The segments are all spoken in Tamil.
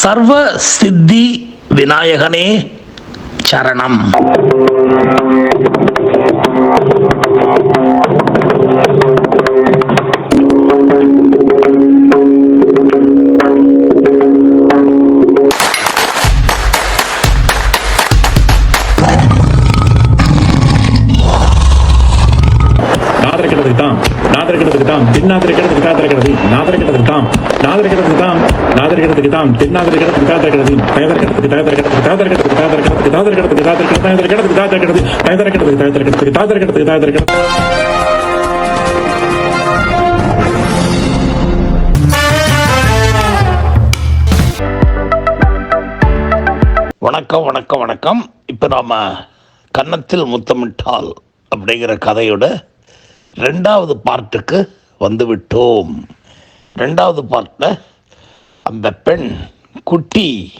சர்வ சித்தி விநாயகனே சரணம். நாதரிக்கிறதுக்கு தாம் தின்னாதரிக்கிறதுக்கு தாதரிக்கிறது வணக்கம் வணக்கம் வணக்கம் இப்போ நாம் கன்னத்தில் முத்தமிட்டால் அப்படிங்கிற கதையோட ரெண்டாவது பார்ட்டுக்கு வந்துவிட்டோம் ரெண்டாவது பார்ட்டில் அந்த பெண் குட்டி.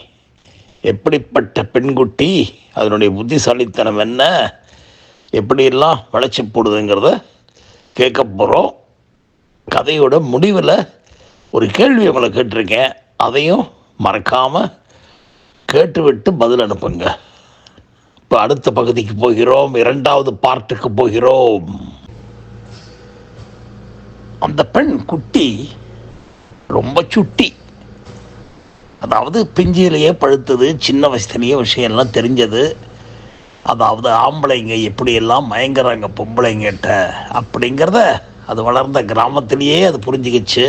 எப்படிப்பட்ட பெண்குட்டி அதனுடைய புத்திசாலித்தனம் என்ன? எப்படியெல்லாம் வளைச்சி போடுதுங்கிறத கேட்க போகிறோம் கதையோட முடிவில் ஒரு கேள்வி உங்களை கேட்டிருக்கேன். அதையும் மறக்காமல் கேட்டுவிட்டு பதில் அனுப்புங்க. இப்போ அடுத்த பகுதிக்கு போகிறோம். இரண்டாவது பார்ட்டுக்கு போகிறோம். அந்த பெண் குட்டி ரொம்ப சுட்டி. அதாவது பிஞ்சிலேயே பழுத்தது சின்ன வயசுலேயே விஷயம்லாம் தெரிஞ்சது. அதாவது ஆம்பளைங்க எப்படியெல்லாம் மயங்குறாங்க பொம்பளைங்கிட்ட அப்படிங்கிறத அது வளர்ந்த கிராமத்திலேயே அது புரிஞ்சுக்கிச்சு.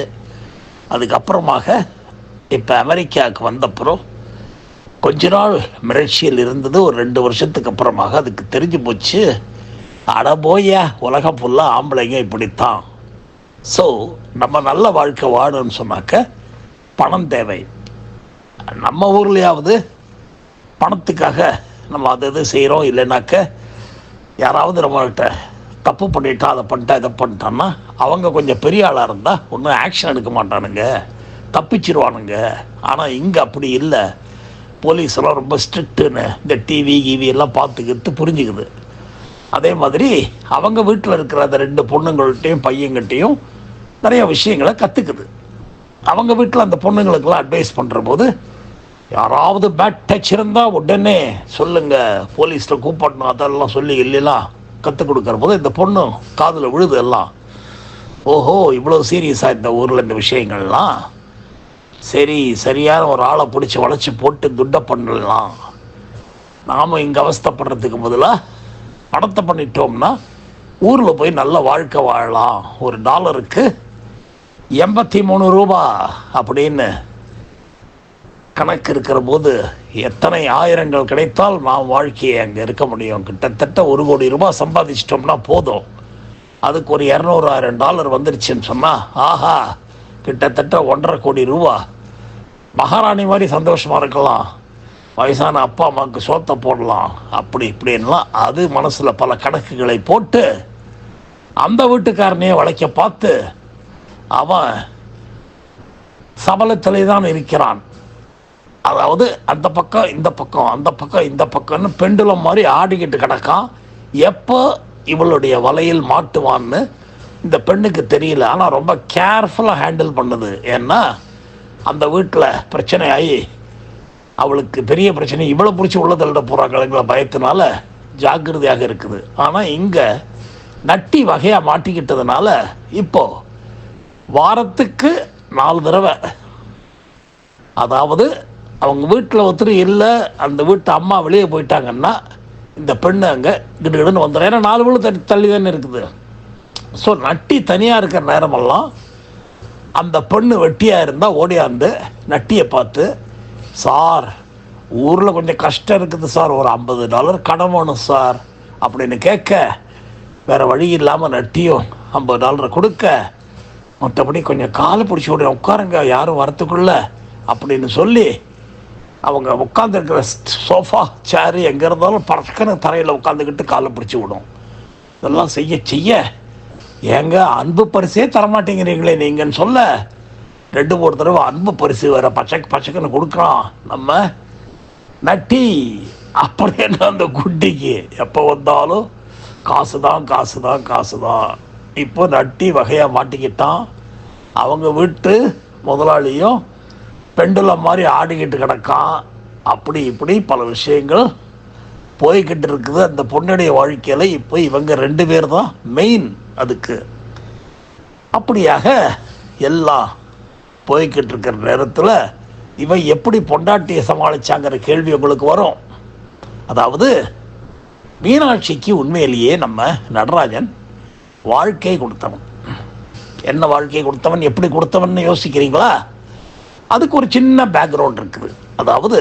அதுக்கப்புறமாக இப்போ அமெரிக்காவுக்கு வந்தப்புறம் கொஞ்ச நாள் மிரட்சியில் இருந்தது ஒரு ரெண்டு வருஷத்துக்கு அப்புறமாக அதுக்கு தெரிஞ்சு போச்சு. அட போயா உலகம் ஃபுல்லாக ஆம்பளைங்க இப்படித்தான். ஸோ நம்ம நல்ல வாழ்க்கை வாழணும்னு சொன்னாக்க பணம் தேவை. நம்ம ஊர்லேயாவது பணத்துக்காக நம்ம அதை இது செய்கிறோம் இல்லைனாக்க யாராவது நம்மகிட்ட தப்பு பண்ணிட்டா அதை பண்ணிட்டா இதை பண்ணிட்டான்னா அவங்க கொஞ்சம் பெரிய ஆளாக இருந்தால் ஒன்றும் ஆக்ஷன் எடுக்க மாட்டானுங்க. தப்பிச்சிருவானுங்க. ஆனால் இங்கே அப்படி இல்லை. போலீஸ் எல்லாம் ரொம்ப ஸ்ட்ரிக்ட்டுன்னு இந்த டிவி கிவி எல்லாம் பார்த்துக்கிட்டு புரிஞ்சுக்குது. அதே மாதிரி அவங்க வீட்டில் இருக்கிற அந்த ரெண்டு பொண்ணுங்கள்ட்டையும் பையன்கிட்டையும் நிறைய விஷயங்களை கற்றுக்குது அவங்க வீட்டில் அந்த பொண்ணுங்களுக்கெல்லாம் அட்வைஸ் பண்ணுற போது யாராவது பேட் டச் இருந்தால் உடனே சொல்லுங்கள் போலீஸில் கூப்பிடணும் அதெல்லாம் சொல்லி இல்லைலாம் கற்றுக் கொடுக்குற போது இந்த பொண்ணு காதில் விழுது எல்லாம். ஓஹோ இவ்வளோ சீரியஸாக இந்த ஊரில் இந்த விஷயங்கள்லாம்? சரி சரியான ஒரு ஆளை பிடிச்சி வளைச்சி போட்டு துட்டை பண்ணலாம். நாம் இங்கே அவஸ்தப்படுறதுக்கு பதிலாக பணத்தை பண்ணிட்டோம்னா ஊரில் போய் நல்ல வாழ்க்கை வாழலாம். ஒரு டாலருக்கு எண்பத்தி மூணு ரூபா அப்படின்னு கணக்கு இருக்கிற போது எத்தனை ஆயிரங்கள் கிடைத்தால் நாம் வாழ்க்கையை அங்கே இருக்க முடியும்? கிட்டத்தட்ட ஒரு கோடி ரூபாய் சம்பாதிச்சிட்டோம்னா போதும். அதுக்கு ஒரு இரநூறாயிரம் டாலர் வந்துருச்சுன்னு சொன்னால் ஆஹா கிட்டத்தட்ட ஒன்றரை கோடி ரூபா. மகாராணி மாதிரி சந்தோஷமாக இருக்கலாம். வயசான அப்பா அம்மாவுக்கு சோத்தை போடலாம் அப்படி இப்படின்லாம் அது மனசில் பல கணக்குகளை போட்டு அந்த வீட்டுக்காரனையே வளைக்க பார்த்து அவன் சபலத்திலே தான் இருக்கிறான். அதாவது அந்த பக்கம் இந்த பக்கம் அந்த பக்கம் இந்த பக்கம்னு பெண்டுலம் மாதிரி ஆடிக்கிட்டு கிடக்கான். எப்போ இவளுடைய வலையில் மாட்டுவான்னு இந்த பெண்ணுக்கு தெரியல. ஆனால் ரொம்ப கேர்ஃபுல்லாக ஹேண்டில் பண்ணுது. ஏன்னா அந்த வீட்டில் பிரச்சனை ஆகி அவளுக்கு பெரிய பிரச்சனை இவ்வளோ பிடிச்சி உள்ள தள்ளிட போகிறாங்களுங்கிற பயத்தினால ஜாக்கிரதையாக இருக்குது. ஆனால் இங்கே நட்டி வகையாக மாட்டிக்கிட்டதுனால இப்போது வாரத்துக்கு நாலு தடவை. அதாவது அவங்க வீட்டில் ஒருத்தர் இல்லை அந்த வீட்டு அம்மா வெளியே போயிட்டாங்கன்னா இந்த பெண்ணு அங்கே கிடுகிடுன்னு வந்துடும் ஏன்னா நாலு வீடு தள்ளி தள்ளி தானே இருக்குது. ஸோ நட்டி தனியாக இருக்கிற நேரமெல்லாம் அந்த பெண்ணு வெட்டியாக இருந்தால் ஓடியாந்து நட்டியை பார்த்து சார் ஊரில் கொஞ்சம் கஷ்டம் இருக்குது சார். ஒரு ஐம்பது டாலர் கடன் வேணும் சார். அப்படின்னு கேட்க வேறு வழி இல்லாமல் நட்டியும் ஐம்பது டாலரை கொடுக்க மற்றபடி கொஞ்சம் காலை பிடிச்சி விட உட்காருங்க யாரும் வரத்துக்குள்ள. அப்படின்னு சொல்லி அவங்க உட்காந்துருக்கிற சோஃபா சேரு எங்கே இருந்தாலும் பறக்கன தரையில் உட்காந்துக்கிட்டு காலை பிடிச்சி விடும். இதெல்லாம் செய்ய செய்ய. ஏங்க அன்பு பரிசே தரமாட்டேங்கிறீங்களே நீங்கன்னு சொல்ல ரெண்டு மூணு தடவை அன்பு பரிசு வேற பச்சைக்கு பச்சைக்குன்னு கொடுக்குறான் நம்ம நட்டி. அப்படின்னு அந்த குட்டிக்கு? எப்போ வந்தாலும் காசு தான் காசு தான் காசு தான் இப்போ நட்டி வகையாக மாட்டிக்கிட்டான். அவங்க வீட்டு முதலாளியும் பெண்டுலம் மாதிரி ஆடிக்கிட்டு கிடக்கான். அப்படி இப்படி பல விஷயங்கள் போய்கிட்டு இருக்குது. அந்த பொண்ணுடைய வாழ்க்கையில் இப்போ இவங்க ரெண்டு பேர் தான் மெயின் அதுக்கு. அப்படியாக எல்லாம் போய்கிட்டு இருக்கிற நேரத்தில் இவன் எப்படி பொண்டாட்டியை சமாளிச்சாங்கிற கேள்வி உங்களுக்கு வரும். அதாவது மீனாட்சிக்கு உண்மையிலேயே நம்ம நடராஜன் வாழ்க்கையை கொடுத்தவன். என்ன வாழ்க்கையை கொடுத்தவன்? எப்படி கொடுத்தவன் யோசிக்கிறீங்களா? அதுக்கு ஒரு சின்ன பேக்ரவுண்ட் இருக்குது. அதாவது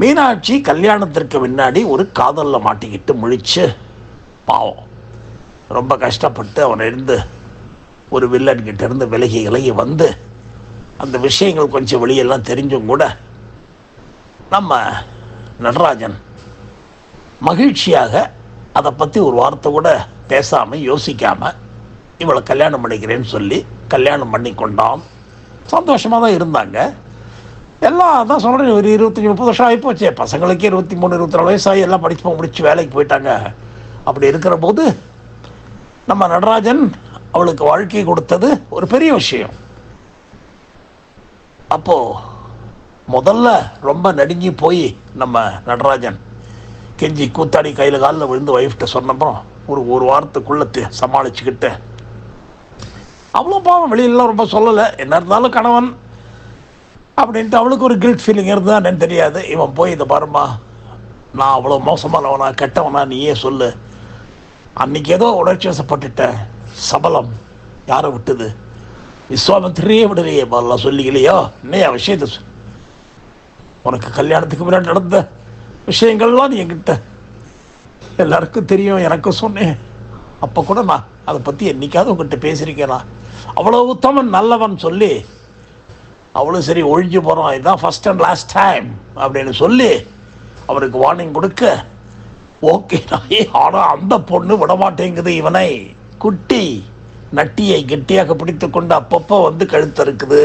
மீனாட்சி கல்யாணத்திற்கு முன்னாடி ஒரு காதலில் மாட்டிக்கிட்டு முழிச்சு பாவம். ரொம்ப கஷ்டப்பட்டு அவன் இருந்து ஒரு வில்லன்கிட்ட இருந்து விலகி விலகி வந்து அந்த விஷயங்கள் கொஞ்சம் வெளியெல்லாம் தெரிஞ்சும் கூட நம்ம நடராஜன் மகிழ்ச்சியாக அதை பற்றி ஒரு வார்த்தை கூட பேசாமல் யோசிக்காமல் இவளை கல்யாணம் பண்ணிக்கிறேன்னு சொல்லி கல்யாணம் பண்ணி கொண்டான் சந்தோஷமாக தான் இருந்தாங்க. எல்லாம் தான் சொல்கிறேன் ஒரு இருபத்தஞ்சி முப்பது வருஷம் ஆகிப்போச்சே பசங்களுக்கு இருபத்தி மூணு இருபத்தி நாலு வயசாகி எல்லாம் படிப்பு முடிச்சு வேலைக்கு போயிட்டாங்க. அப்படி இருக்கிற போது நம்ம நடராஜன் அவளுக்கு வாழ்க்கை கொடுத்தது ஒரு பெரிய விஷயம். அப்போது முதல்ல ரொம்ப நடுங்கி போய் நம்ம நடராஜன் கெஞ்சி கூத்தாடி கையில் காலில் விழுந்து ஒய்ஃப்ட்ட சொன்னப்போ ஒரு ஒரு வாரத்துக்குள்ளத்தை சமாளிச்சுக்கிட்டு. அவ்வளோ பாவம் வெளியிலலாம் ரொம்ப சொல்லலை. என்ன இருந்தாலும் கணவன் அப்படின்ட்டு அவளுக்கு ஒரு கில்ட் ஃபீலிங் இருந்தா என்னன்னு தெரியாது. இவன் போய் இதை பாருமா நான் அவ்வளோ மோசமானவனா கெட்டவனா நீயே சொல்லு. அன்னைக்கு ஏதோ உணர்ச்சி வசப்பட்டுட்டேன் சபலம் யாரை விட்டுது? விஸ்வாமித்திரியே விடலையே முதல்ல சொல்லிக்கலையோ? இன்னையா விஷயத்தை உனக்கு கல்யாணத்துக்கு முன்னாடி நடந்த விஷயங்கள்லாம் நீ என்கிட்ட எல்லாருக்கும் தெரியும் எனக்கும் சொன்னேன். அப்போ கூட நான் அதை பற்றி என்னைக்காவது உங்கள்கிட்ட பேசியிருக்கேனா? அவ்வளோ உத்தமன் நல்லவன் சொல்லி அவளும் சரி ஒழிஞ்சு போகிறோம் இதுதான் ஃபஸ்ட் அண்ட் லாஸ்ட் டைம் அப்படின்னு சொல்லி அவருக்கு வார்னிங் கொடுக்க ஓகே நாயே ஆனால் அந்த பொண்ணு விடமாட்டேங்குது இவனை. குட்டி நட்டியை கெட்டியாக பிடித்து கொண்டு அப்பப்போ வந்து கழுத்தறுக்குது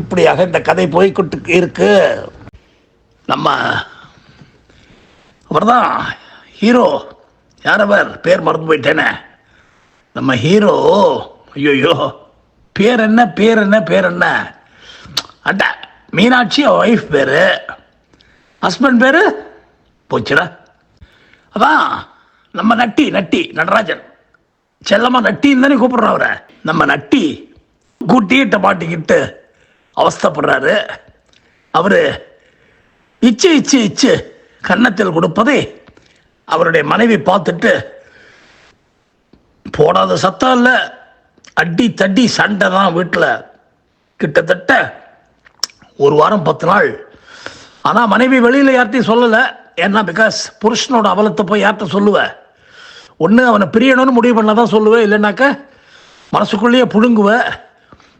இப்படியாக இந்த கதை போய்கிட்டு இருக்கு. நம்ம அவர்தான் ஹீரோ. யார் அவர் பேர் மறந்து போயிட்டேனே நம்ம ஹீரோ. ஐயோயோ. பேர் என்ன பேர் என்ன பேர் என்ன? அட்ட மீனாட்சி ஒய்ஃப் பேர் ஹஸ்பண்ட் பேர் போச்சுடா. அதான் நம்ம நட்டி நட்டி நடராஜன். செல்லம்மா நட்டின்னு தானே கூப்பிடுறோம் அவரை. நம்ம நட்டி கூட்டிகிட்ட மாட்டிக்கிட்டு அவஸ்தைப்படுறாரு. அவரு இச்சு இச்சு இச்சு கன்னத்தில் கொடுப்பதே அவருடைய மனைவி பார்த்துட்டு போடாத சத்தம் இல்லை. அடி தட்டி சண்டை தான் வீட்டில் கிட்டத்தட்ட ஒரு வாரம் பத்து நாள். ஆனால் மனைவி வெளியில் யார்ட்டையும் சொல்லலை. ஏன்னா பிகாஸ் புருஷனோட அவலத்தை போய் யார்கிட்ட சொல்லுவேன் ஒன்று அவனை பிரியணும்னு முடிவு பண்ண தான் சொல்லுவேன் இல்லைனாக்க மனசுக்குள்ளேயே புழுங்குவேன்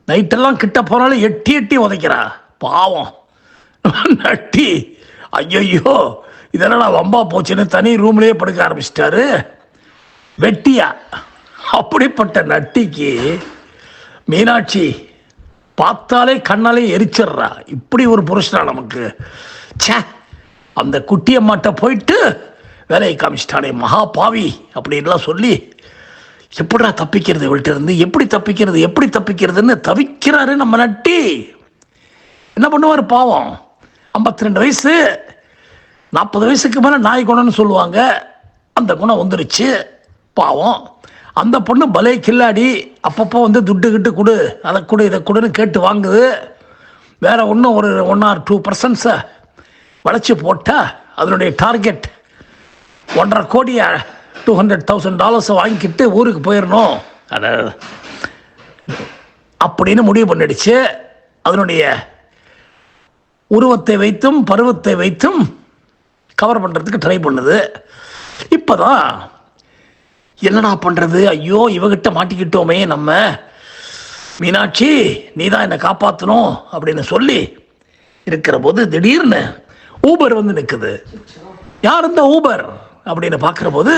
நைட்டெல்லாம் கிட்ட போனாலும் எட்டி எட்டி உதைக்கிறா. பாவம். நட்டி ஐயையோ. இதெல்லாம் வம்பா போச்சுன்னு தனி ரூம்லேயே படுக்க ஆரம்பிச்சிட்டாரு. வெட்டியா. அப்படிப்பட்ட நட்டிக்கு மீனாட்சி பார்த்தாலே கண்ணாலே எரிச்சிடுறா. இப்படி ஒரு புருஷனா நமக்கு. ச்சே அந்த குட்டியம்மாட்ட போயிட்டு வேலையை காமிச்சிட்டானே மகா பாவி அப்படின்லாம் சொல்லி எப்படா தப்பிக்கிறது இவள்கிட்ட இருந்து? எப்படி தப்பிக்கிறது? எப்படி தப்பிக்கிறதுன்னு தவிக்கிறாரு நம்ம நட்டி. என்ன பண்ணுவார் பாவம்? 52 ரெண்டு வயசு நாற்பது வயசுக்கு மேலே நாய் குணம்னு சொல்லுவாங்க. அந்த குணம் வந்துருச்சு. பாவம். அந்த பொண்ணு பலே கில்லாடி. அப்பப்போ வந்து துட்டு கிட்டு கொடு. அதை கொடு இதை கொடுன்னு கேட்டு வாங்குது. வேற ஒன்றும் ஒரு ஒன் ஆர் டூ பர்சன்ஸை வளைச்சி போட்டால் அதனுடைய டார்கெட் ஒன்றரை கோடியை டூ ஹண்ட்ரட் தௌசண்ட் டாலர்ஸை வாங்கிக்கிட்டு ஊருக்கு போயிடணும் அதை அப்படின்னு முடிவு பண்ணிடுச்சு. அதனுடைய உருவத்தை வைத்தும் பருவத்தை வைத்தும் கவர் பண்ணுறதுக்கு ட்ரை பண்ணுது. இப்போ தான் என்னடா பண்ணுறது ஐயோ இவகிட்ட மாட்டிக்கிட்டோமே நம்ம. மீனாட்சி நீ தான் என்னை காப்பாற்றணும் அப்படின்னு சொல்லி இருக்கிற போது திடீர்னு ஊபர் வந்து நிற்குது யார் இந்த ஊபர்? அப்படின்னு பார்க்குற போது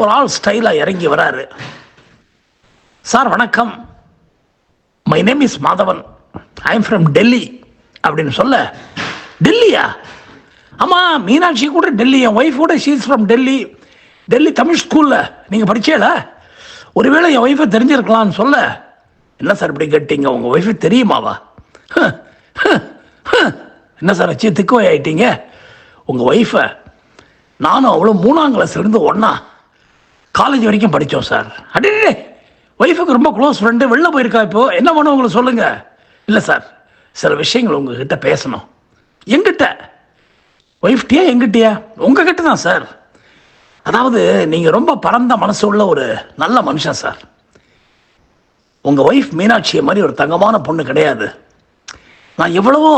ஒரு ஆள் ஸ்டைலாக இறங்கி வராரு. சார் வணக்கம். My name is Madhavan. I am from Delhi அப்படின்னு சொல்ல டெல்லியா? ஆமாம் மீனாட்சி கூட டெல்லி என் ஒய்ஃப் கூட ஷீஸ் ஃப்ரம் டெல்லி. டெல்லி தமிழ் ஸ்கூலில் நீங்கள் படித்தேல ஒருவேளை என் ஒய்ஃபை தெரிஞ்சிருக்கலாம்னு சொல்ல. என்ன சார் இப்படி கேட்டீங்க? உங்கள் ஒய்ஃபு தெரியுமாவா? ஹ, ஹ, ஹ. என்ன சார் வச்சு திக்குவை ஆயிட்டீங்க? உங்கள் ஒய்ஃபை நானும் அவ்வளோ மூணாம் கிளாஸ்ல இருந்து ஒன்றா காலேஜ் வரைக்கும் படித்தோம் சார் அடே ஒய்ஃபுக்கு ரொம்ப க்ளோஸ் ஃப்ரெண்டு வெளில போயிருக்கா இப்போது என்ன பண்ண உங்களுக்கு சொல்லுங்கள் இல்லை சார் சில விஷயங்கள் உங்ககிட்ட பேசணும். எங்கிட்ட ஒய்ஃப்டியா எங்கிட்டயா? உங்ககிட்ட தான் சார். அதாவது நீங்கள் ரொம்ப பரந்த மனசு உள்ள ஒரு நல்ல மனுஷன் சார். உங்கள் ஒய்ஃப் மீனாட்சியை மாதிரி ஒரு தங்கமான பொண்ணு கிடையாது. நான் எவ்வளவோ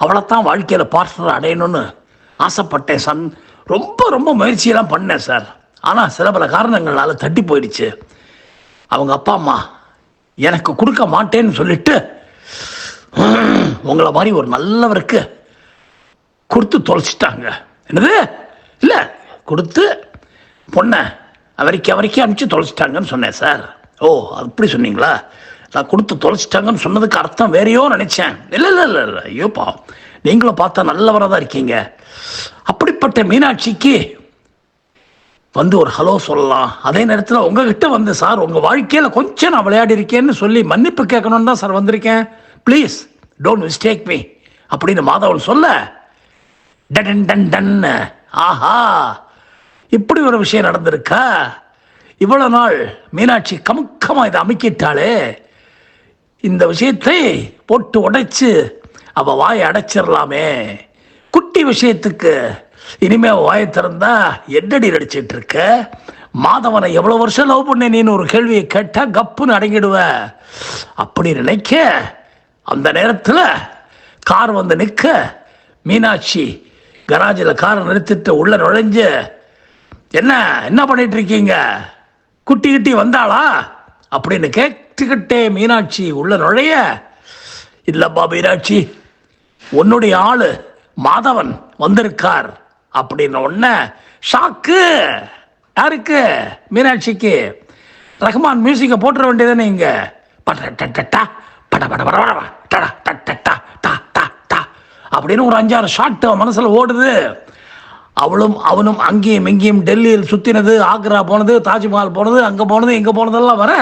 அவளைத்தான் வாழ்க்கையில் பார்ட்னர் அடையணும்னு ஆசைப்பட்டேன் சன் ரொம்ப ரொம்ப முயற்சியெல்லாம் பண்ணேன் சார். ஆனால் சில பல காரணங்களால் தட்டி போயிடுச்சு. அவங்க அப்பா அம்மா எனக்கு கொடுக்க மாட்டேன்னு சொல்லிட்டு உங்களை மாதிரி ஒரு நல்லவருக்கு கொடுத்து தொலைச்சிட்டாங்க என்னது? இல்லை கொடுத்து பொண்ணை அவரைக்கு அவரைக்கு அனுப்பிச்சு தொலைச்சிட்டாங்கன்னு சொன்னேன் சார். ஓ அப்படி சொன்னீங்களா? நான் கொடுத்து தொலைச்சிட்டாங்கன்னு சொன்னதுக்கு அர்த்தம் வேறையோ நினைச்சேன். இல்லை இல்லை இல்லை இல்லை. ஐயோப்பா நீங்களும் பார்த்தா நல்லவராக தான் இருக்கீங்க. அப்படிப்பட்ட மீனாட்சிக்கு வந்து ஒரு ஹலோ சொல்லலாம். அதே நேரத்தில் உங்ககிட்ட வந்து சார் உங்கள் வாழ்க்கையில் கொஞ்சம் நான் விளையாடி இருக்கேன்னு சொல்லி மன்னிப்பு கேட்கணும்னு தான் சார் வந்திருக்கேன். ப்ளீஸ் டோன்ட் மிஸ்டேக் மீ அப்படின்னு மாதவன் சொல்ல டன் டன் டன். ஆஹா. இப்படி ஒரு விஷயம் நடந்திருக்கா? இவ்வளவு நாள் மீனாட்சி கமுக்கமா இதை அமைக்கிட்டாளே. இந்த விஷயத்தை போட்டு உடைச்சு அவ வாயை அடைச்சிடலாமே. குட்டி விஷயத்துக்கு இனிமே வாயை திறந்தா எட்டடி நடிச்சிட்டு இருக்க? மாதவனை எவ்வளவு வருஷம் லவ் பண்ண நீன்னு ஒரு கேள்வியை கேட்டா கப்புன்னு அடங்கிடுவ. அப்படி நினைக்க அந்த நேரத்தில் கார் வந்து நிற்க மீனாட்சி கராஜில் காரை நிறுத்திட்டு உள்ள நுழைஞ்சு என்ன என்ன பண்ணிட்டு இருக்கீங்க குட்டி குட்டி வந்தாளா? அப்படின்னு கேட்டுக்கிட்டே மீனாட்சி உள்ள நுழைய இல்லப்பா மீனாட்சி உன்னுடைய ஆளு மாதவன் வந்திருக்கார். அப்படின்னு உடனே ஷாக்கு! யாருக்கு? மீனாட்சிக்கு. ரஹ்மான் மியூசிக்கை போட்டுற வேண்டியதானே இங்க. பட டட்டா பட பட பட பட டடா அப்படின்னு ஒரு அஞ்சாறு ஷாட் அவன் ஓடுது. அவளும் அவனும் அங்கேயும் இங்கேயும் டெல்லியில் சுற்றினது ஆக்ரா போனது தாஜ்மஹால் போனது அங்கே போனது இங்கே போனதெல்லாம் வர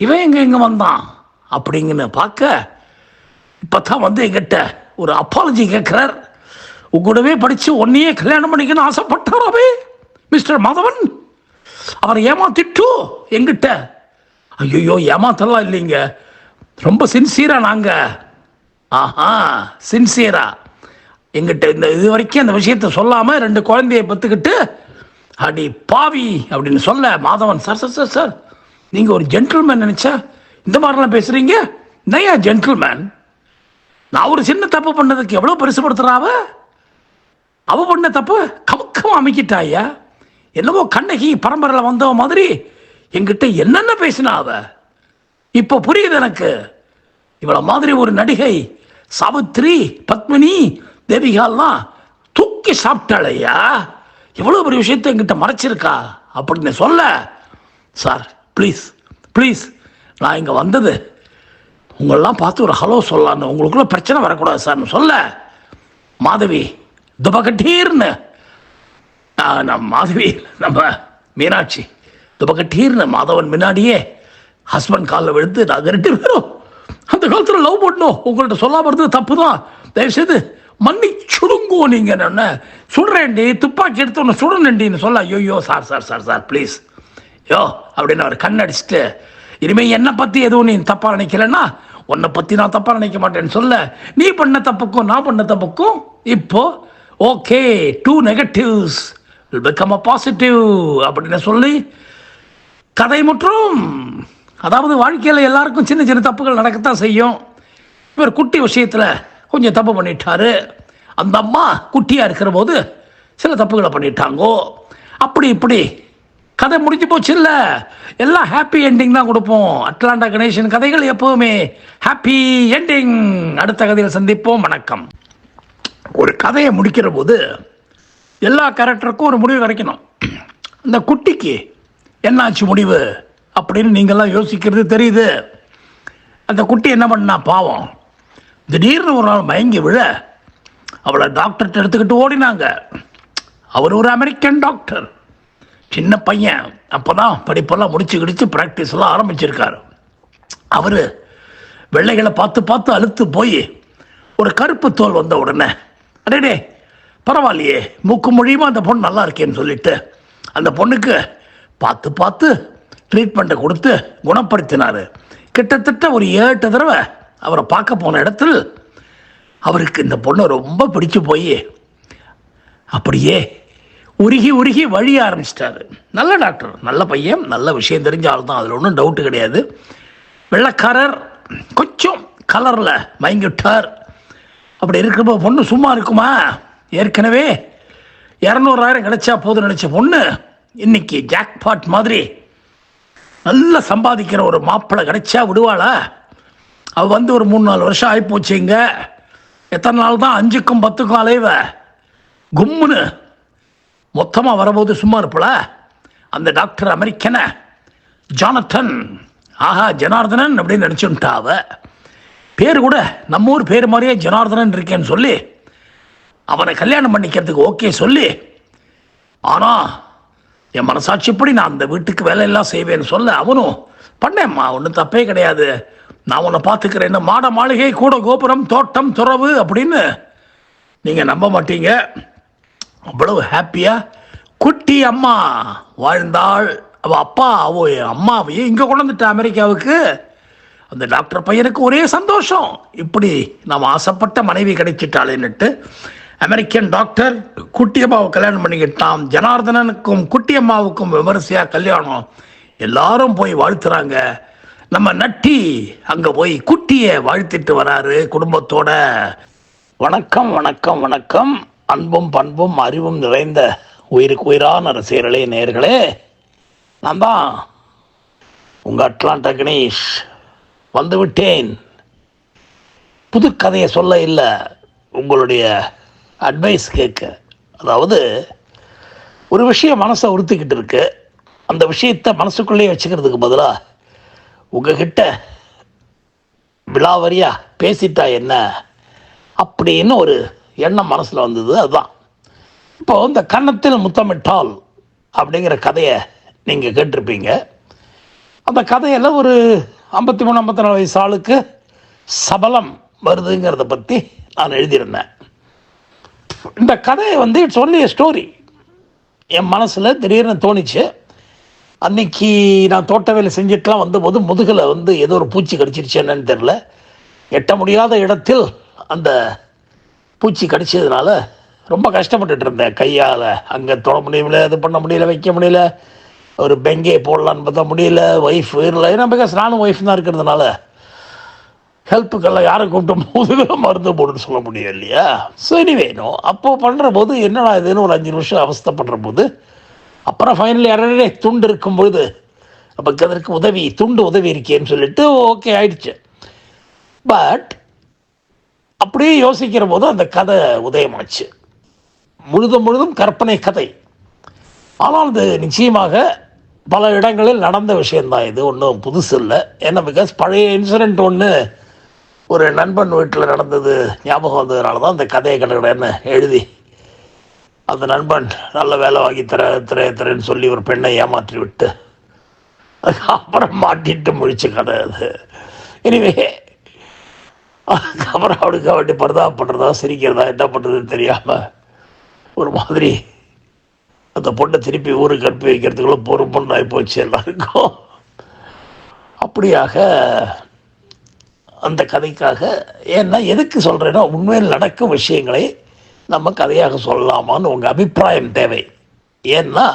இவன் இங்கே இங்கே வந்தான்? அப்படிங்கன்னு பார்க்க இப்போ தான் வந்து எங்கிட்ட ஒரு அப்பாலஜி கேட்குறார். உங்கூடவே படித்து ஒன்னையே கல்யாணம் பண்ணிக்கணும்னு ஆசைப்பட்டாராவே மிஸ்டர் மாதவன்? அவர் ஏமாத்திட்டு எங்கிட்ட ஐயோ ஏமாத்தலாம் இல்லைங்க. ரொம்ப சின்சியராக நாங்கள் ஆஹா சின்சியரா எங்கிட்ட இந்த இது வரைக்கும் அந்த விஷயத்த சொல்லாமல் ரெண்டு குழந்தைய பத்துக்கிட்டு அடி பாவி அப்படின்னு சொல்ல Madhavan sir sir sir sir நீங்கள் ஒரு ஜென்டில்மேன் நினைச்சா இந்த மாதிரிலாம் பேசுகிறீங்க நையா ஜென்டில்மேன் நான் ஒரு சின்ன தப்பு பண்ணதுக்கு எவ்வளோ பெருசுப்படுத்துகிறாவ அவ? பண்ண தப்பு கமக்கமா அமைக்கிட்டாயா என்னவோ கண்ணகி பரம்பரையில் வந்தவ மாதிரி என்கிட்ட என்னென்ன பேசினா அவ? இப்போ புரியுது எனக்கு. இவ்வளோ மாதிரி ஒரு நடிகை சாவித்ரி பத்மினி தேவிகாலாம் தூக்கி சாப்பிட்டாளையா? எவ்வளோ பெரிய விஷயத்தை என்கிட்ட மறைச்சிருக்கா? அப்படின்னு சொல்ல சார் ப்ளீஸ் ப்ளீஸ் நான் இங்கே வந்தது. உங்களெல்லாம் பார்த்து ஒரு ஹலோ சொல்லலான்னு. உங்களுக்குள்ள பிரச்சனை வரக்கூடாது சார்னு சொல்ல மாதவி துபகட்டீர்னு ஆ, நம்ம மாதவி நம்ம மீனாட்சி துபகட்டீர்னு மாதவன் முன்னாடியே ஹஸ்பண்ட் காலில் விழுந்து நாங்கள் ரெண்டு பேரும் காலத்தில் லவ் பண்ணோம் உங்கள்கிட்ட சொல்ல இருந்தது தப்பு தான் தயவுசெய்து மண்ணி சுடுங்கோ நீங்க என்ன சுடுறேன்டி துப்பாக்கி எடுத்து ஒன்று சுடணுண்டின்னு சொல்ல. ஐயோ sir sir sir sir please யோ அப்படின்னு அவர் கண்ணடிச்சுட்டு இனிமேல் என்னை பற்றி எதுவும் நீ தப்பாக நினைக்கலன்னா உன்னை பற்றி நான் தப்பாக நினைக்க மாட்டேன்னு சொல்ல. நீ பண்ண தப்புக்கும் நான் பண்ண தப்புக்கும் இப்போ okay two negatives become a positive அப்படின்னு சொல்லி கதை மற்றும் அதாவது வாழ்க்கையில் எல்லாருக்கும் சின்ன சின்ன தப்புகள் நடக்கத்தான் செய்யும். இவர் குட்டி விஷயத்தில் கொஞ்சம் தப்பு பண்ணிட்டாரு. அந்த அம்மா குட்டியாக இருக்கிற போது சில தப்புகளை பண்ணிட்டாங்கோ. அப்படி இப்படி. கதை முடிஞ்சு போச்சு இல்லை? எல்லாம் ஹாப்பி எண்டிங் தான் கொடுப்போம். அட்லாண்டா கணேசன் கதைகள் எப்பவுமே ஹாப்பி எண்டிங் அடுத்த கதையில் சந்திப்போம். வணக்கம். ஒரு கதையை முடிக்கிற போது எல்லா கேரக்டருக்கும் ஒரு முடிவு கிடைக்கணும். அந்த குட்டிக்கு என்னாச்சு முடிவு? அப்படின்னு நீங்கள்லாம் யோசிக்கிறது தெரியுது. அந்த குட்டி என்ன பண்ணா பாவம். திடீர்னு ஒரு நாள் மயங்கி விழ அவளை டாக்டர்கிட்ட எடுத்துக்கிட்டு ஓடினாங்க. அவர் ஒரு அமெரிக்கன் டாக்டர் சின்ன பையன். அப்போ தான் படிப்பெல்லாம் முடிச்சு கிடிச்சு ப்ராக்டிஸ்லாம் ஆரம்பிச்சிருக்காரு. அவர் வெள்ளைகளை பார்த்து பார்த்து அழுத்து போய் ஒரு கருப்பு தோல் வந்த உடனே அடேடே பரவாயில்லையே மூக்கு மொழியுமா அந்த பொண்ணு நல்லா இருக்கேன்னு சொல்லிட்டு அந்த பொண்ணுக்கு பார்த்து பார்த்து ட்ரீட்மெண்ட்டை கொடுத்து குணப்படுத்தினார். கிட்டத்தட்ட ஒரு ஏட்டு தடவை அவரை பார்க்க போன இடத்தில் அவருக்கு இந்த பொண்ணை ரொம்ப பிடிச்சு போய் அப்படியே உருகி உருகி வழிய ஆரம்பிச்சிட்டாரு. நல்ல டாக்டர் நல்ல பையன் நல்ல விஷயம் தெரிஞ்ச ஆள் தான் அதில் ஒன்றும் டவுட்டு கிடையாது. வெள்ளைக்காரர் கொஞ்சம் கலரில் மயங்கிவிட்டார் அப்படி இருக்கிறப்போ பொண்ணு சும்மா இருக்குமா? ஏற்கனவே இரநூறாயிரம் கிடைச்சா போதும் நினச்ச பொண்ணு இன்னைக்கு ஜாக்பாட் மாதிரி நல்லா சம்பாதிக்கிற ஒரு மாப்பிள்ளை கிடைச்சா விடுவாளா? அவ வந்து ஒரு மூணு நாலு வருஷம் ஆகிப்போச்சுங்க எத்தனை நாள் தான்? அஞ்சுக்கும் பத்துக்கும் அலைவ. கும்முன்னு. மொத்தமாக வரும்போது சும்மா இருப்பல அந்த டாக்டர் அமெரிக்கனை ஜானத்தன். ஆஹா ஜனார்தனன் அப்படின்னு நினச்சுட்டா அவ. பேர் கூட நம்ம ஊர் பேர் மாதிரியே ஜனார்தனன் இருக்கேன்னு சொல்லி அவனை கல்யாணம் பண்ணிக்கிறதுக்கு ஓகே சொல்லி ஆனால் என் மனசாட்சிப்படி நான் அந்த வீட்டுக்கு வேலையெல்லாம் செய்வேன்னு சொல்ல அவனும் பண்ணேம்மா ஒன்றும் தப்பே கிடையாது. நான் உன்னை பார்த்துக்கிறேன் என்ன மாட மாளிகை கூட கோபுரம் தோட்டம் துறவு அப்படின்னு நீங்கள் நம்ப மாட்டீங்க. அவ்வளவு ஹாப்பியாக குட்டி அம்மா வாழ்ந்தாள். அவ அப்பா அவ அம்மாவையே இங்கே கொண்டு வந்துட்டா அமெரிக்காவுக்கு. அந்த டாக்டர் பையனுக்கு ஒரே சந்தோஷம். இப்படி நாம் ஆசைப்பட்ட மனைவி கிடைச்சிட்டாளேன்னுட்டு அமெரிக்கன் டாக்டர் குட்டியம்மாவை கல்யாணம் பண்ணிக்கிட்டான் ஜனார்தனனுக்கும் குட்டியம்மாவுக்கும் விமரிசையா கல்யாணம். எல்லாரும் போய் வாழ்த்துறாங்க. நம்ம நட்டி அங்கே போய் குட்டியை வாழ்த்திட்டு வராரு குடும்பத்தோட. வணக்கம் வணக்கம் வணக்கம். அன்பும் பண்பும் அறிவும் நிறைந்த உயிருக்கு உயிரான ரசிகர்களே நேர்களே நான் தான் உங்கள் அட்லாண்டா கணேஷ். வந்துவிட்டேன். புது கதையை சொல்ல இல்லை. உங்களுடைய அட்வைஸ் கேட்க. அதாவது ஒரு விஷயம் மனசை உறுத்திக்கிட்டு இருக்கு அந்த விஷயத்தை மனசுக்குள்ளேயே வச்சுக்கிறதுக்கு பதிலாக உங்ககிட்ட விழாவரியாக பேசிட்டா என்ன அப்படின்னு ஒரு எண்ணம் மனசில் வந்தது அதுதான். இப்போது இந்த கன்னத்தில் முத்தமிட்டால் அப்படிங்கிற கதையை நீங்கள் கேட்டிருப்பீங்க. அந்த கதையில் ஒரு ஐம்பத்தி மூணு ஐம்பத்தி நாலு வயசு ஆளுக்கு சபலம் வருதுங்கிறத பற்றி நான் எழுதியிருந்தேன். இந்த கதையை வந்து இட்ஸ் ஒன்லி ஸ்டோரி என் மனசில் திடீர்னு தோணிச்சு. அன்னைக்கு நான் தோட்ட வேலை செஞ்சுட்டுலாம் வந்தபோது முதுகில் வந்து ஏதோ ஒரு பூச்சி கடிச்சிருச்சு என்னன்னு தெரில எட்ட முடியாத இடத்தில் அந்த பூச்சி கடிச்சதுனால ரொம்ப கஷ்டப்பட்டுட்டு இருந்தேன். கையால் அங்கே தொட முடியல இது பண்ண முடியல வைக்க முடியல. ஒரு பெங்கே போடலான்னு பார்த்தா முடியல ஒய்ஃப் இல்லை ஏன்னா பிகாஸ் நானும் ஒய்ஃப் தான் இருக்கிறதுனால ஹெல்ப்புக்கெல்லாம் யாரை கூப்பிட்டு முதுகில் மருந்து போடுன்னு சொல்ல முடியும் இல்லையா? சரி வேணும் அப்போது பண்ணுற போது என்னடா இதுன்னு ஒரு அஞ்சு நிமிஷம் அவஸ்தப்படுற போது அப்புறம் ஃபைனலி அரே துண்டு இருக்கும் நமக்கு அப்போ அதற்கு உதவி துண்டு உதவி இருக்கேன்னு சொல்லிட்டு ஓகே ஆயிடுச்சு. பட் அப்படியே யோசிக்கிற போது அந்த கதை உதயமாச்சு. முழுதும் முழுதும் கற்பனை கதை. ஆனால் அது நிச்சயமாக பல இடங்களில் நடந்த விஷயந்தான் இது ஒன்றும் புதுசு இல்லை ஏன்னா பிகாஸ் பழைய இன்சிடெண்ட் ஒன்று ஒரு நண்பன் வீட்டில் நடந்தது ஞாபகம் வந்ததுனால தான் அந்த கதையை கடகடன்னு எழுதி. அந்த நண்பன் நல்ல வேலை வாங்கி தர திரை தரேன்னு சொல்லி ஒரு பெண்ணை ஏமாற்றி விட்டு அப்புறம் மாட்டிட்டு முழிச்ச கதை அது. இனிமே அதுக்கப்புறம் அவனுக்கு அவட்டி பரிதாபப்படுறதா சிரிக்கிறதா என்ன பண்ணுறதுன்னு தெரியாமல் ஒரு மாதிரி அந்த பொண்ணை திருப்பி ஊருக்கு அனுப்பி வைக்கிறதுக்குள்ள பொறுப்புன்னு ஆகி போச்சு எல்லாருக்கும். அப்படியாக அந்த கதைக்காக ஏன்னா எதுக்கு சொல்கிறேன்னா உண்மையில் நடக்கும் விஷயங்களை நம்ம கதையாக சொல்லலாமான்னு உங்கள் அபிப்பிராயம் தேவை. ஏன்னா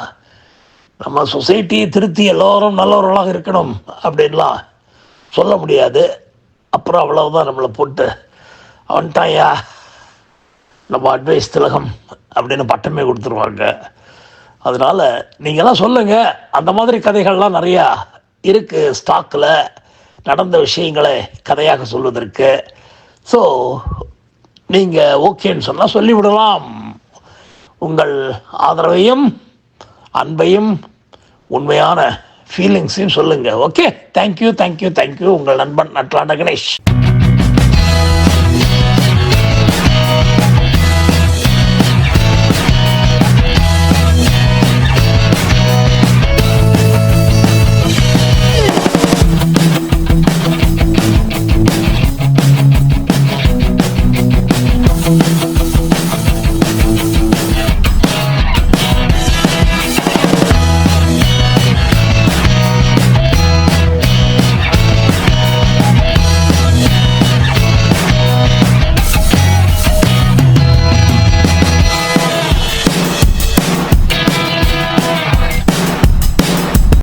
நம்ம சொசைட்டியை திருத்தி எல்லோரும் நல்லவர்களாக இருக்கணும் அப்படின்லாம் சொல்ல முடியாது. அப்புறம் அவ்வளவுதான் நம்மளை போட்டு அவன்ட்டாயா நம்ம அட்வைஸ் திலகம் அப்படின்னு பட்டமே கொடுத்துருவாங்க. அதனால் நீங்களாம் சொல்லுங்கள் அந்த மாதிரி கதைகள்லாம் நிறையா இருக்குது ஸ்டாக்கில் நடந்த விஷயங்களை கதையாக சொல்வதற்கு. ஸோ நீங்கள் ஓகேன்னு சொன்னால் சொல்லிவிடலாம். உங்கள் ஆதரவையும் அன்பையும் உண்மையான ஃபீலிங்ஸையும் சொல்லுங்கள் ஓகே தேங்க்யூ தேங்க்யூ தேங்க்யூ உங்கள் நண்பன் நட்லாண்ட கணேஷ்.